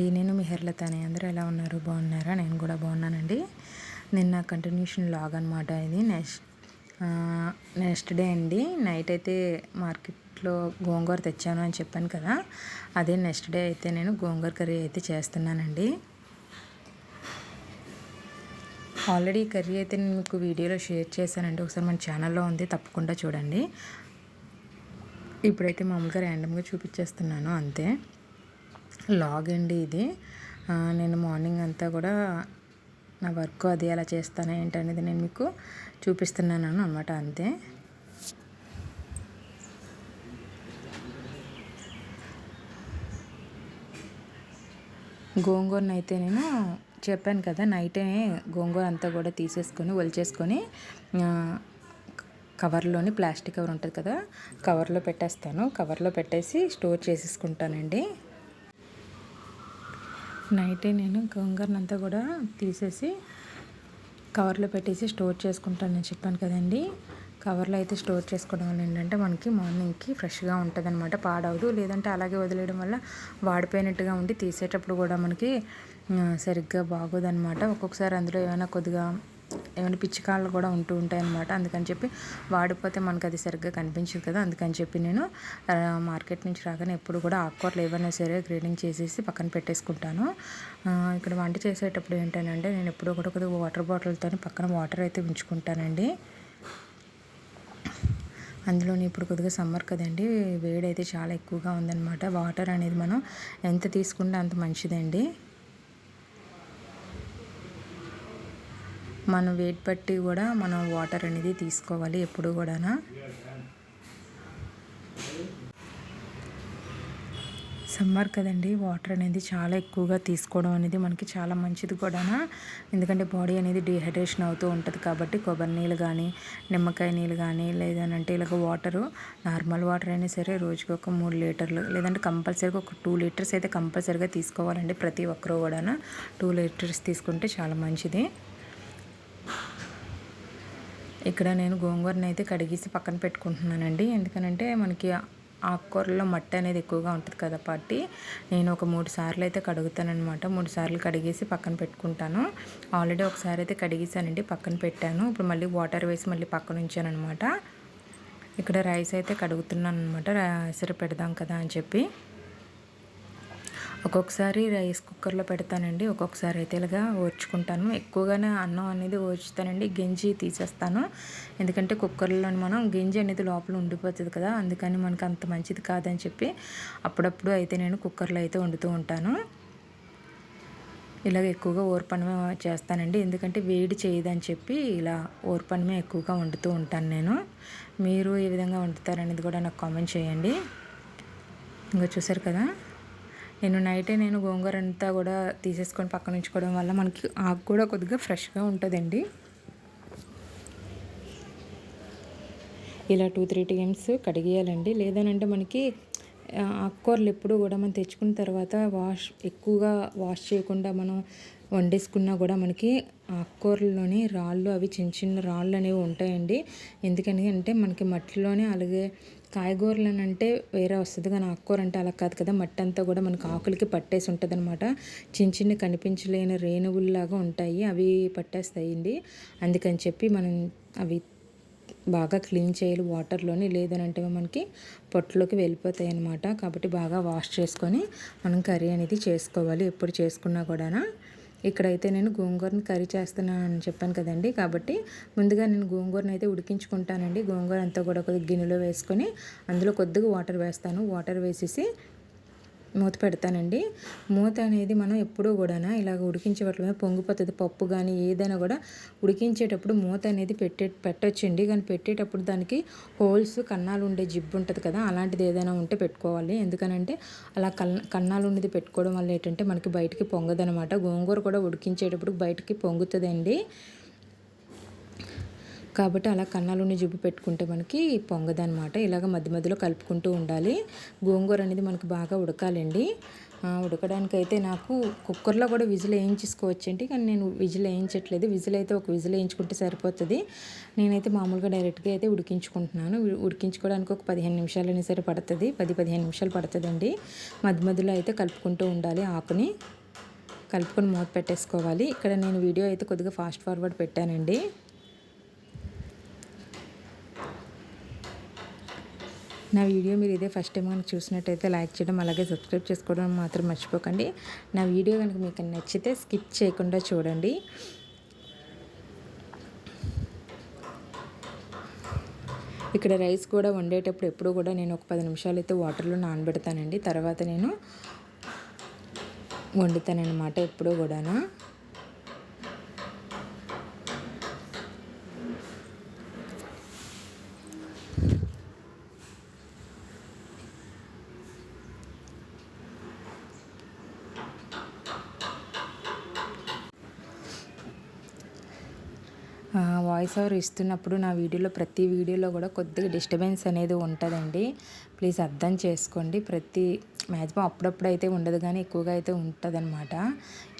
అండి. నేను మీ హెర్లతాని అందరూ ఎలా ఉన్నారు? బాగున్నారా? నేను కూడా బాగున్నానండి. నిన్న కంటిన్యూషన్ లాగ్ అనమాట ఇది. నెక్స్ట్ నెక్స్ట్ డే అండి. నైట్ అయితే మార్కెట్లో గోంగూర తెచ్చాను అని చెప్పాను కదా. అదే నెక్స్ట్ డే అయితే నేను గోంగూర కర్రీ అయితే చేస్తున్నానండి. ఆల్రెడీ కర్రీ అయితే నేను మీకు వీడియోలో షేర్ చేశానండి. ఒకసారి మన ఛానల్లో ఉంది. తప్పకుండా చూడండి. ఇప్పుడైతే మామూలుగా ర్యాండమ్గా చూపించేస్తున్నాను. అంతే. లాగ్ అండి ఇది. నేను మార్నింగ్ అంతా కూడా నా వర్క్ అది ఎలా చేస్తాను ఏంటనేది నేను మీకు చూపిస్తున్నాను అనమాట అంతే. గోంగూరను అయితే నేను చెప్పాను కదా నైటే గోంగూర అంతా కూడా తీసేసుకొని ఒలిచేసుకొని కవర్లోని ప్లాస్టిక్ కవర్ ఉంటుంది కదా కవర్లో పెట్టేస్తాను. కవర్లో పెట్టేసి స్టోర్ చేసేసుకుంటానండి. నైటే నేను గోంగూరనంతా కూడా తీసేసి కవర్లో పెట్టేసి స్టోర్ చేసుకుంటానని చెప్పాను కదండి. కవర్లో అయితే స్టోర్ చేసుకోవడం వల్ల ఏంటంటే మనకి మార్నింగ్కి ఫ్రెష్గా ఉంటుంది అనమాట పాడవదు. లేదంటే అలాగే వదిలేయడం వల్ల వాడిపోయినట్టుగా ఉండి తీసేటప్పుడు కూడా మనకి సరిగ్గా బాగోదనమాట ఒక్కొక్కసారి అందులో ఏమైనా కొద్దిగా ఏమైనా పిచ్చికాళ్ళు కూడా ఉంటూ ఉంటాయి అన్నమాట అందుకని చెప్పి వాడిపోతే మనకు అది సరిగ్గా కనిపించదు కదా. అందుకని చెప్పి నేను మార్కెట్ నుంచి రాగానే ఎప్పుడు కూడా ఆకుకూరలు ఏవైనా సరే గ్రేడింగ్ చేసేసి పక్కన పెట్టేసుకుంటాను. ఇక్కడ వంట చేసేటప్పుడు ఏంటంటే నేను ఎప్పుడూ కూడా కొద్దిగా వాటర్ బాటిల్తో పక్కన వాటర్ అయితే ఉంచుకుంటానండి. అందులోని ఇప్పుడు కొద్దిగా సమ్మర్ కదండి వేడి అయితే చాలా ఎక్కువగా ఉందన్నమాట. వాటర్ అనేది మనం ఎంత తీసుకుంటే అంత మంచిదండి. మనం వెయిట్ బట్టి కూడా మనం వాటర్ అనేది తీసుకోవాలి ఎప్పుడు కూడా సమ్మర్ కదండి వాటర్ అనేది చాలా ఎక్కువగా తీసుకోవడం అనేది మనకి చాలా మంచిది కూడా ఎందుకంటే బాడీ అనేది డిహైడ్రేషన్ అవుతూ ఉంటుంది కాబట్టి కొబ్బరి నీళ్ళు కానీ నిమ్మకాయ నీళ్ళు కానీ లేదనంటే ఇలాగ వాటరు నార్మల్ వాటర్ అయినా సరే రోజుకి ఒక మూడు లీటర్లు లేదంటే కంపల్సరీగా ఒక టూ లీటర్స్ అయితే కంపల్సరీగా తీసుకోవాలండి ప్రతి ఒక్కరు కూడా టూ లీటర్స్ తీసుకుంటే చాలా మంచిది. ఇక్కడ నేను గోంగూరని అయితే కడిగేసి పక్కన పెట్టుకుంటున్నానండి. ఎందుకనంటే మనకి ఆకుకూరలో మట్టి అనేది ఎక్కువగా ఉంటుంది కదా పట్టి నేను ఒక మూడు సార్లు అయితే కడుగుతానమాట మూడు సార్లు కడిగేసి పక్కన పెట్టుకుంటాను. ఆల్రెడీ ఒకసారి అయితే కడిగేసానండి పక్కన పెట్టాను. ఇప్పుడు మళ్ళీ వాటర్ వేసి మళ్ళీ పక్కన ఉంచాను అనమాట ఇక్కడ రైస్ అయితే కడుగుతున్నాను అనమాట రైస్ పెడదాం కదా అని చెప్పి. ఒక్కొక్కసారి రైస్ కుక్కర్లో పెడతానండి. ఒక్కొక్కసారి అయితే ఇలాగా ఓర్చుకుంటాను. ఎక్కువగానే అన్నం అనేది ఓర్చుతానండి. గింజి తీసేస్తాను. ఎందుకంటే కుక్కర్లో మనం గింజి అనేది లోపల ఉండిపోతుంది కదా అందుకని మనకు అంత మంచిది కాదని చెప్పి అప్పుడప్పుడు అయితే నేను కుక్కర్లో అయితే వండుతూ ఉంటాను. ఇలాగ ఎక్కువగా ఓర్పనమే చేస్తానండి. ఎందుకంటే వేడి చేయదని చెప్పి ఇలా ఓర్పనమే ఎక్కువగా వండుతూ ఉంటాను నేను. మీరు ఏ విధంగా వండుతారనేది కూడా నాకు కామెంట్ చేయండి. ఇంకా చూసారు కదా? నేను నైటే నేను గోంగూర అంతా కూడా తీసేసుకొని పక్కన ఉంచుకోవడం వల్ల మనకి ఆకు కూడా కొద్దిగా ఫ్రెష్గా ఉంటుందండి. ఇలా టూ త్రీ టైమ్స్ కడిగేయాలండి. లేదనంటే మనకి ఆకుకూరలు ఎప్పుడు కూడా మనం తెచ్చుకున్న తర్వాత వాష్ ఎక్కువగా వాష్ చేయకుండా మనం వండేసుకున్నా కూడా మనకి ఆకుకూరల్లోని రాళ్ళు అవి చిన్న చిన్న రాళ్ళు అనేవి ఉంటాయండి. ఎందుకని అంటే మనకి మట్టిలోనే అలాగే కాయగూరలు అంటే వేరే వస్తుంది కానీ ఆకుకూర అంటే అలా కాదు కదా. మట్టి అంతా కూడా మనకు ఆకులకి పట్టేసి ఉంటుంది అనమాట చిన్న చిన్న కనిపించలేని రేణువుల్లాగా ఉంటాయి. అవి పట్టేస్తాయండి. అందుకని చెప్పి మనం అవి బాగా క్లీన్ చేయాలి వాటర్లోని. లేదనంటే మనకి పొట్టులోకి వెళ్ళిపోతాయి అనమాట కాబట్టి బాగా వాష్ చేసుకొని మనం కర్రీ అనేది చేసుకోవాలి. ఎప్పుడు చేసుకున్నా కూడా ఇక్కడైతే నేను గోంగూరని కర్రీ చేస్తున్నానని చెప్పాను కదండి. కాబట్టి ముందుగా నేను గోంగూరని అయితే ఉడికించుకుంటానండి. గోంగూర అంతా కూడా కొద్దిగా గిన్నెలో వేసుకొని అందులో కొద్దిగా వాటర్ వేస్తాను. వాటర్ వేసేసి మూత పెడతానండి. మూత అనేది మనం ఎప్పుడూ కూడా ఇలాగ ఉడికించేటప్పుడు పొంగిపోతుంది. పప్పు కానీ ఏదైనా కూడా ఉడికించేటప్పుడు మూత అనేది పెట్టే పెట్టొచ్చండి. కానీ పెట్టేటప్పుడు దానికి హోల్స్ కన్నాలు ఉండే జిబ్బు ఉంటుంది కదా అలాంటిది ఏదైనా ఉంటే పెట్టుకోవాలి. ఎందుకనంటే అలా కన్నాలు ఉండేది పెట్టుకోవడం వల్ల ఏంటంటే మనకి బయటికి పొంగదనమాట. గోంగూర కూడా ఉడికించేటప్పుడు బయటికి పొంగుతుందండి. కాబట్టి అలా కన్నాలోని జుబ్బు పెట్టుకుంటే మనకి పొంగదనమాట ఇలాగ మధ్య మధ్యలో కలుపుకుంటూ ఉండాలి. గోంగూర అనేది మనకు బాగా ఉడకాలండి. ఉడకడానికి అయితే నాకు కుక్కర్లో కూడా విజిల్ వేయించేసుకోవచ్చండి. కానీ నేను విజిల్ వేయించట్లేదు. విజిల్ అయితే ఒక విజిల్ వేయించుకుంటే సరిపోతుంది. నేనైతే మామూలుగా డైరెక్ట్గా అయితే ఉడికించుకుంటున్నాను. ఉడికించుకోవడానికి ఒక పదిహేను నిమిషాలు అయినా సరే పడుతుంది. పది పదిహేను నిమిషాలు పడుతుందండి. మధ్య మధ్యలో అయితే కలుపుకుంటూ ఉండాలి ఆకుని. కలుపుకొని మూత పెట్టేసుకోవాలి. ఇక్కడ నేను వీడియో అయితే కొద్దిగా ఫాస్ట్ ఫార్వర్డ్ పెట్టానండి. నా వీడియో మీరు ఇదే ఫస్ట్ టైం కనుక చూసినట్టయితే లైక్ చేయడం అలాగే సబ్స్క్రైబ్ చేసుకోవడం మాత్రం మర్చిపోకండి. నా వీడియో కనుక మీకు నచ్చితే స్కిప్ చేయకుండా చూడండి. ఇక్కడ రైస్ కూడా వండేటప్పుడు ఎప్పుడు కూడా నేను ఒక పది నిమిషాలు అయితే వాటర్లో నానబెడతానండి. తర్వాత నేను వండుతానమాట ఎప్పుడూ కూడాను. వాయిస్ ఓవర్ ఇస్తున్నప్పుడు నా వీడియోలో ప్రతి వీడియోలో కూడా కొద్దిగా డిస్టర్బెన్స్ అనేది ఉంటుందండి. ప్లీజ్ అర్థం చేసుకోండి. ప్రతి మ్యాక్సిమం అప్పుడప్పుడు అయితే ఉండదు కానీ ఎక్కువగా అయితే ఉంటుందన్నమాట.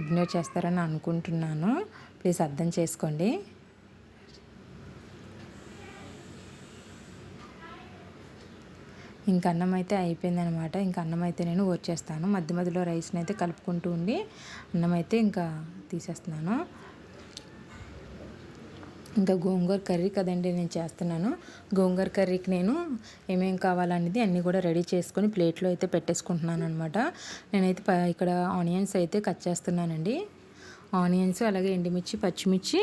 ఇగ్నోర్ చేస్తారని అనుకుంటున్నాను. ప్లీజ్ అర్థం చేసుకోండి. ఇంక అన్నం అయితే అయిపోయిందనమాట ఇంక అన్నం అయితే నేను వచ్చేస్తాను మధ్య మధ్యలో రైస్ని అయితే కలుపుకుంటూ ఉండి అన్నం అయితే ఇంకా తీసేస్తున్నాను. ఇంకా గోంగూర కర్రీ కదండి నేను చేస్తున్నాను. గోంగూర కర్రీకి నేను ఏమేమి కావాలనేది అన్నీ కూడా రెడీ చేసుకొని ప్లేట్లో అయితే పెట్టేసుకుంటున్నాను అనమాట నేనైతే ఇక్కడ ఆనియన్స్ అయితే కట్ చేస్తున్నానండి. ఆనియన్స్ అలాగే ఎండుమిర్చి పచ్చిమిర్చి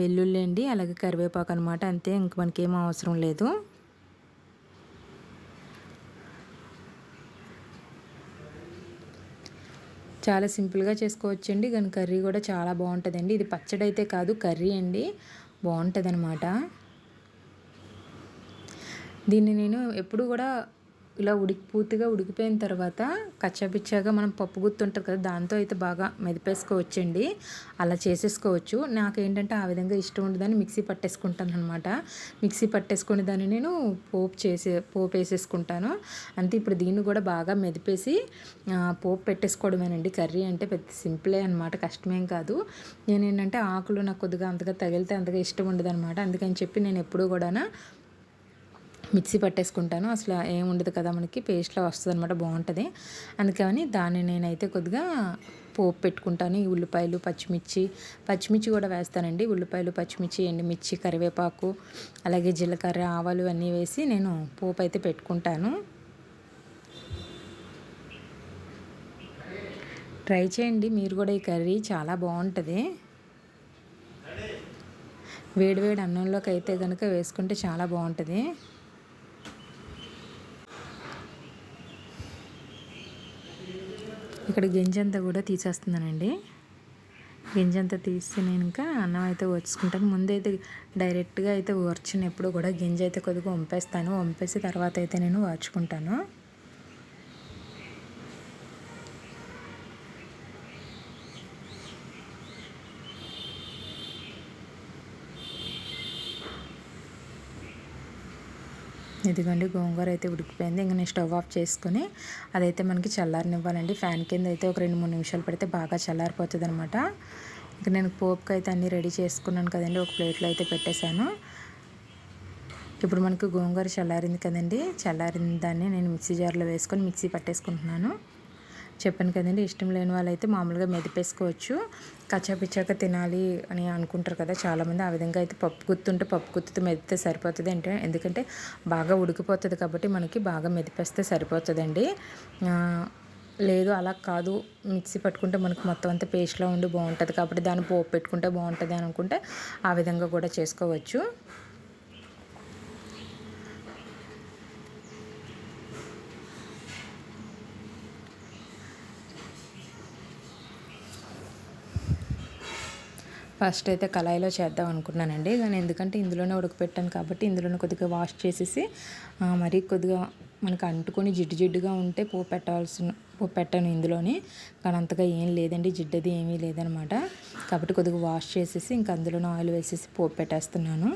వెల్లుల్లి అండి అలాగే కరివేపాకు అనమాట అంతే ఇంక మనకేం అవసరం లేదు. చాలా సింపుల్గా చేసుకోవచ్చండి. కానీ కర్రీ కూడా చాలా బాగుంటుందండి. ఇది పచ్చడి అయితే కాదు కర్రీ అండి. బాగుంటుంది అనమాట దీన్ని నేను ఎప్పుడు కూడా ఇలా ఉడికి పూర్తిగా ఉడికిపోయిన తర్వాత కచ్చాపిచ్చాగా మనం పప్పు గుర్తు ఉంటుంది కదా దాంతో అయితే బాగా మెదిపేసుకోవచ్చండి. అలా చేసేసుకోవచ్చు. నాకేంటంటే ఆ విధంగా ఇష్టం ఉండదని మిక్సీ పట్టేసుకుంటాను అనమాట మిక్సీ పట్టేసుకుని దాన్ని నేను పోపు చేసే పోపు వేసేసుకుంటాను. అంతే ఇప్పుడు దీన్ని కూడా బాగా మెదిపేసి పోపు పెట్టేసుకోవడమేనండి. కర్రీ అంటే పెద్ద సింపులే అనమాట కష్టమేం కాదు. నేను ఏంటంటే ఆకులు నాకు కొద్దిగా అంతగా తగిలితే అంతగా ఇష్టం ఉండదు అనమాట అందుకని చెప్పి నేను ఎప్పుడూ కూడా మిక్సీ పట్టేసుకుంటాను. అసలు ఏం ఉండదు కదా మనకి పేస్ట్లో వస్తుంది అనమాట బాగుంటుంది. అందుకని దాన్ని నేనైతే కొద్దిగా పోపు పెట్టుకుంటాను. ఈ ఉల్లిపాయలు పచ్చిమిర్చి పచ్చిమిర్చి కూడా వేస్తానండి. ఉల్లిపాయలు పచ్చిమిర్చి ఎండుమిర్చి కరివేపాకు అలాగే జీలకర్ర ఆవాలు అన్నీ వేసి నేను పోపు అయితే పెట్టుకుంటాను. ట్రై చేయండి. మీరు కూడా ఈ కర్రీ చాలా బాగుంటుంది. వేడివేడి అన్నంలోకి అయితే కనుక వేసుకుంటే చాలా బాగుంటుంది. ఇక్కడ గింజంతా కూడా తీసేస్తున్నానండి. గింజంతా తీసి నేను ఇంకా అన్నం అయితే వచ్చుకుంటాను ముందైతే డైరెక్ట్గా అయితే వర్చినప్పుడు కూడా గింజ అయితే కొద్దిగా వంపేస్తాను. వంపేసి తర్వాత అయితే నేను వార్చుకుంటాను ఇదిగోండి గోంగూర అయితే ఉడికిపోయింది. ఇంకా నేను స్టవ్ ఆఫ్ చేసుకుని అదైతే మనకి చల్లారనివ్వాలండి. ఫ్యాన్ కింద అయితే ఒక రెండు మూడు నిమిషాలు పెడితే బాగా చల్లారిపోతుంది అనమాట ఇంకా నేను పోపుకి అయితే అన్నీ రెడీ చేసుకున్నాను కదండి. ఒక ప్లేట్లో అయితే పెట్టేశాను. ఇప్పుడు మనకు గోంగూర చల్లారింది కదండి. చల్లారిన దాన్ని నేను మిక్సీ జార్లో వేసుకొని మిక్సీ పట్టేసుకుంటున్నాను. చెప్పాను కదండి ఇష్టం లేని వాళ్ళైతే మామూలుగా మెదిపేసుకోవచ్చు. కచ్చాపిచ్చాక తినాలి అని అనుకుంటారు కదా చాలామంది. ఆ విధంగా అయితే పప్పు గుత్తుంటే పప్పు గుత్తుతో మెదితే సరిపోతుంది అంటే ఎందుకంటే బాగా ఉడికిపోతుంది కాబట్టి మనకి బాగా మెదిపేస్తే సరిపోతుందండి. లేదు అలా కాదు. మిక్సీ పట్టుకుంటే మనకు మొత్తం అంతా పేస్ట్లో ఉండి బాగుంటుంది కాబట్టి దాన్ని పోపు పెట్టుకుంటే బాగుంటుంది అనుకుంటే ఆ విధంగా కూడా చేసుకోవచ్చు. ఫస్ట్ అయితే కళాయిలో చేద్దాం అనుకున్నానండి. కానీ ఎందుకంటే ఇందులోనే ఉడకపెట్టాను కాబట్టి ఇందులోనే కొద్దిగా వాష్ చేసేసి మరీ కొద్దిగా మనకు అంటుకొని జిడ్డు జిడ్డుగా ఉంటే పో పెట్టాల్సిన పో పెట్టాను ఇందులోని. కానీ అంతగా ఏం లేదండి జిడ్డది ఏమీ లేదనమాట. కాబట్టి కొద్దిగా వాష్ చేసేసి ఇంకా అందులోనే ఆయిల్ వేసేసి పోపు పెట్టేస్తున్నాను.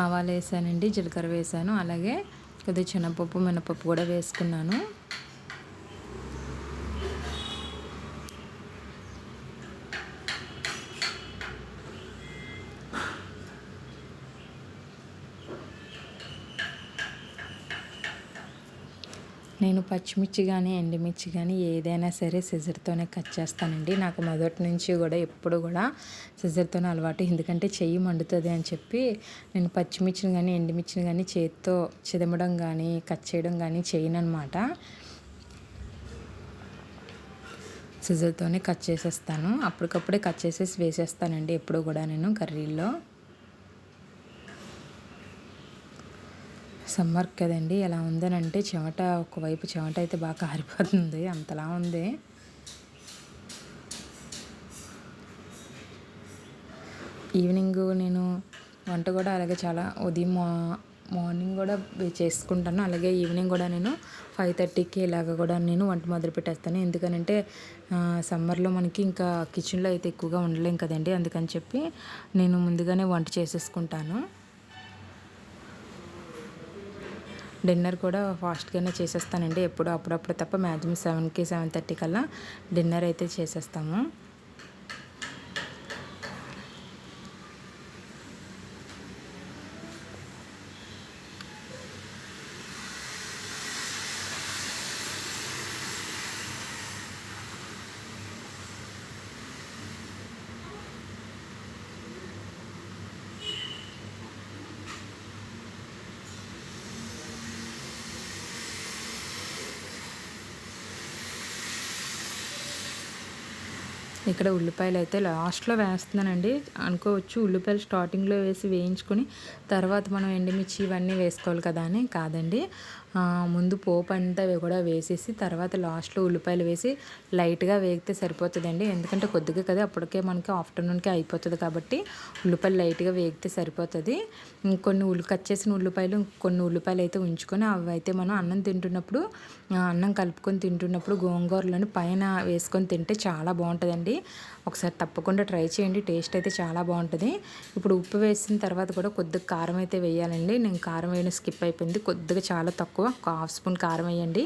ఆవాలు వేసానండి జీలకర్ర వేసాను అలాగే కొద్దిగా శనగపప్పు మినపప్పు కూడా వేసుకున్నాను. నేను పచ్చిమిర్చి కానీ ఎండుమిర్చి కానీ ఏదైనా సరే సిజర్తోనే కట్ చేస్తానండి. నాకు మొదటి నుంచి కూడా ఎప్పుడు కూడా సిజర్తోనే అలవాటు. ఎందుకంటే చెయ్యి మండుతుంది అని చెప్పి నేను పచ్చిమిర్చిని కానీ ఎండుమిర్చిని కానీ చేతితో చిదమడం కానీ కట్ చేయడం కానీ చేయను అనమాట సిజర్తోనే కట్ చేసేస్తాను. అప్పటికప్పుడే కట్ చేసేసి వేసేస్తానండి ఎప్పుడు కూడా నేను కర్రీల్లో. సమ్మర్ కదండి ఎలా ఉందనంటే చెమట ఒకవైపు చెమట అయితే బాగా కారిపోతుంది అంతలా ఉంది. ఈవినింగ్ నేను వంట కూడా అలాగే చాలా ఉదయం మా మార్నింగ్ కూడా చేసుకుంటాను అలాగే ఈవినింగ్ కూడా నేను ఫైవ్ థర్టీకి ఇలాగ కూడా నేను వంట మొదలు పెట్టేస్తాను. ఎందుకనంటే సమ్మర్లో మనకి ఇంకా కిచెన్లో అయితే ఎక్కువగా ఉండలేం కదండి అందుకని చెప్పి నేను ముందుగానే వంట చేసేసుకుంటాను. డిన్నర్ కూడా ఫాస్ట్గానే చేసేస్తానండి. ఎప్పుడు అప్పుడప్పుడు తప్ప మ్యాక్సిమం సెవెన్కి సెవెన్ థర్టీ కల్లా డిన్నర్ అయితే చేసేస్తాము. ఇక్కడ ఉల్లిపాయలు అయితే లాస్ట్లో వేస్తున్నానండి. అనుకోవచ్చు ఉల్లిపాయలు స్టార్టింగ్లో వేసి వేయించుకొని తర్వాత మనం ఎండుమిర్చి ఇవన్నీ వేసుకోవాలి కదా అని కాదండి. ముందు పోపు అంతా కూడా వేసేసి తర్వాత లాస్ట్లో ఉల్లిపాయలు వేసి లైట్గా వేగితే సరిపోతుందండి. ఎందుకంటే కొద్దిగా కదా అప్పటికే మనకి ఆఫ్టర్నూన్కి అయిపోతుంది కాబట్టి ఉల్లిపాయలు లైట్గా వేగితే సరిపోతుంది. కొన్ని ఉల్లి కట్ చేసిన ఉల్లిపాయలు కొన్ని ఉల్లిపాయలు అయితే ఉంచుకొని అవి అయితే మనం అన్నం తింటున్నప్పుడు అన్నం కలుపుకొని తింటున్నప్పుడు గోంగూరలోని పైన వేసుకొని తింటే చాలా బాగుంటుందండి. ఒకసారి తప్పకుండా ట్రై చేయండి. టేస్ట్ అయితే చాలా బాగుంటుంది. ఇప్పుడు ఉప్పు వేసిన తర్వాత కూడా కొద్దిగా కారం అయితే వేయాలండి. నేను కారం వేయడం స్కిప్ అయిపోయింది. కొద్దిగా చాలా తక్కువ. ఒక హాఫ్ స్పూన్ కారం వేయండి.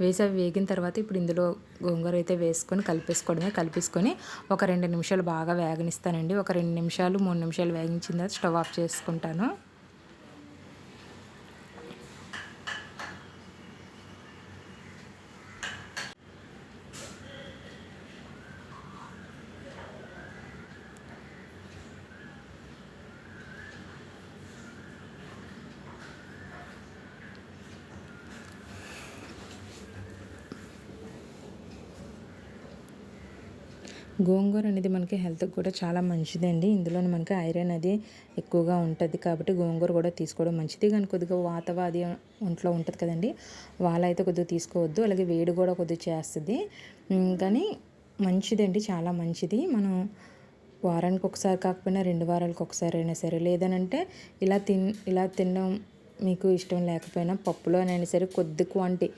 వేసి అవి వేగిన తర్వాత ఇప్పుడు ఇందులో గోంగూర అయితే వేసుకొని కలిపేసుకోవడమే. కలిపేసుకొని ఒక రెండు నిమిషాలు బాగా వేగనిస్తానండి. ఒక రెండు నిమిషాలు మూడు నిమిషాలు వేగించిన తర్వాత స్టవ్ ఆఫ్ చేసుకుంటాను. గోంగూర అనేది మనకి హెల్త్కి కూడా చాలా మంచిదండి. ఇందులో మనకి ఐరన్ అది ఎక్కువగా ఉంటుంది కాబట్టి గోంగూర కూడా తీసుకోవడం మంచిది. కానీ కొద్దిగా వాతవాది ఒంట్లో ఉంటుంది కదండి వాళ్ళైతే కొద్దిగా తీసుకోవద్దు. అలాగే వేడి కూడా కొద్దిగా చేస్తుంది. కానీ మంచిదండి చాలా మంచిది. మనం వారానికి ఒకసారి కాకపోయినా రెండు వారాలకు ఒకసారి అయినా సరే లేదనంటే ఇలా తిన్ ఇలా తినడం మీకు ఇష్టం లేకపోయినా పప్పులోనైనా సరే కొద్ది క్వాంటిటీ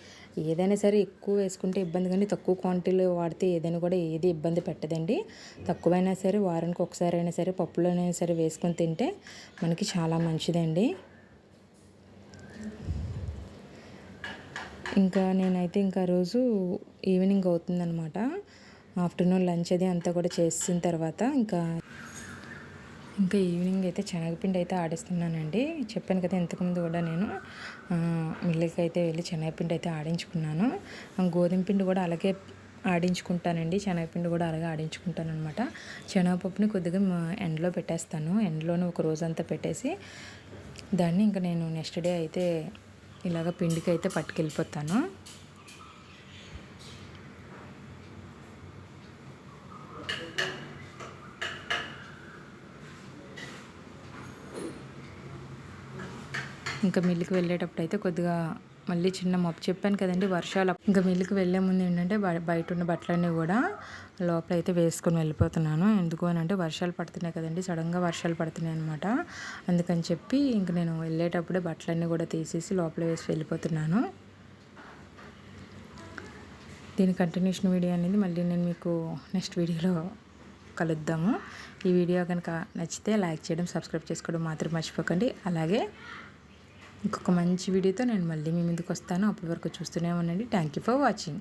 ఏదైనా సరే ఎక్కువ వేసుకుంటే ఇబ్బంది కానీ తక్కువ క్వాంటిటీలో వాడితే ఏదైనా కూడా ఏది ఇబ్బంది పెట్టదండి. తక్కువైనా సరే వారానికి ఒకసారి అయినా సరే పప్పులోనైనా సరే వేసుకొని తింటే మనకి చాలా మంచిదండి. ఇంకా నేనైతే ఇంకా రోజు ఈవినింగ్ అవుతుందనమాట ఆఫ్టర్నూన్ లంచ్ అది అంతా కూడా చేసిన తర్వాత ఇంకా ఇంకా ఈవినింగ్ అయితే శనగపిండి అయితే ఆడిస్తున్నానండి. చెప్పాను కదా ఇంతకుముందు కూడా నేను. మిల్లకి అయితే వెళ్ళి శనగపిండి అయితే ఆడించుకున్నాను. గోధుమ పిండి కూడా అలాగే ఆడించుకుంటానండి. శనగపిండి కూడా అలాగే ఆడించుకుంటాను అనమాట శనగపప్పుని కొద్దిగా ఎండలో పెట్టేస్తాను. ఎండలోనే ఒక రోజంతా పెట్టేసి దాన్ని ఇంకా నేను నెక్స్ట్ డే అయితే ఇలాగ పిండికి అయితే పట్టుకెళ్ళిపోతాను. ఇంకా మిల్లుకి వెళ్ళేటప్పుడు అయితే కొద్దిగా మళ్ళీ చిన్న మబ్బు చెప్పాను కదండి వర్షాలు. ఇంకా మిల్లుకి వెళ్ళే ముందు ఏంటంటే బయట ఉన్న బట్టలన్నీ కూడా లోపల అయితే వేసుకొని వెళ్ళిపోతున్నాను. ఎందుకు అని అంటే వర్షాలు పడుతున్నాయి కదండి సడన్గా వర్షాలు పడుతున్నాయి అనమాట అందుకని చెప్పి ఇంక నేను వెళ్ళేటప్పుడే బట్టలన్నీ కూడా తీసేసి లోపల వేసి వెళ్ళిపోతున్నాను. దీని కంటిన్యూషన్ వీడియో అనేది మళ్ళీ నేను మీకు నెక్స్ట్ వీడియోలో కలుద్దాము. ఈ వీడియో కనుక నచ్చితే లైక్ చేయడం సబ్స్క్రైబ్ చేసుకోవడం మాత్రం మర్చిపోకండి. అలాగే ఇంకొక మంచి వీడియోతో నేను మళ్ళీ మీ ముందుకు వస్తాను. అప్పటి వరకు చూస్తూనే ఉండండి. Thank you for watching